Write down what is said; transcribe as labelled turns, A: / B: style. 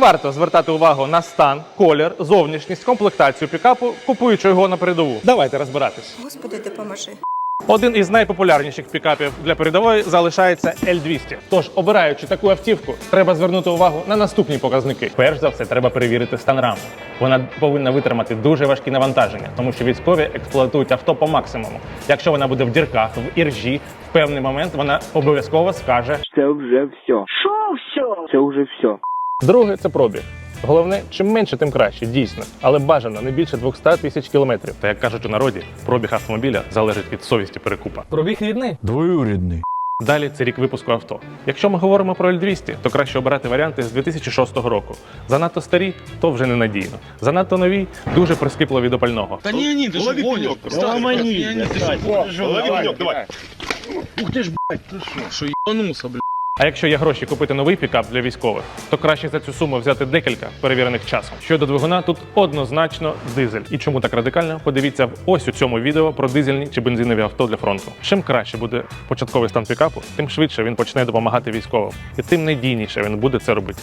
A: варто звертати увагу на стан, колір, зовнішність, комплектацію пікапу, купуючи його на передову? Давайте розбиратись.
B: Господи, допоможи.
A: Один із найпопулярніших пікапів для передової залишається L200. Тож, обираючи таку автівку, треба звернути увагу на наступні показники. Перш за все, треба перевірити стан рам. Вона повинна витримати дуже важкі навантаження, тому що військові експлуатують авто по максимуму. Якщо вона буде в дірках, в іржі, в певний момент вона обов'язково скаже.
C: Це вже все. Що все? Це вже все.
A: Друге це пробіг. Головне, чим менше, тим краще, дійсно, але бажано не більше 200 тисяч кілометрів. Та як кажуть у народі, пробіг автомобіля залежить від совісті перекупа. Пробіг рідний.
D: Двоюрідний.
A: Далі це рік випуску авто. Якщо ми говоримо про L200, то краще обирати варіанти з 2006 року. Занадто старі, то вже ненадійно. Занадто нові, дуже прискіпливі до пального.
E: Да не, не, ты же гонишь. Ломани, ты же гонишь.
F: давай.
E: Ух ты ж, блядь, ты что? Что, ебанулся, блядь?
A: А якщо є гроші купити новий пікап для військових, то краще за цю суму взяти декілька перевірених часом. Щодо двигуна, тут однозначно дизель. І чому так радикально? Подивіться в ось у цьому відео про дизельні чи бензинові авто для фронту. Чим краще буде початковий стан пікапу, тим швидше він почне допомагати військовим, і тим надійніше він буде це робити.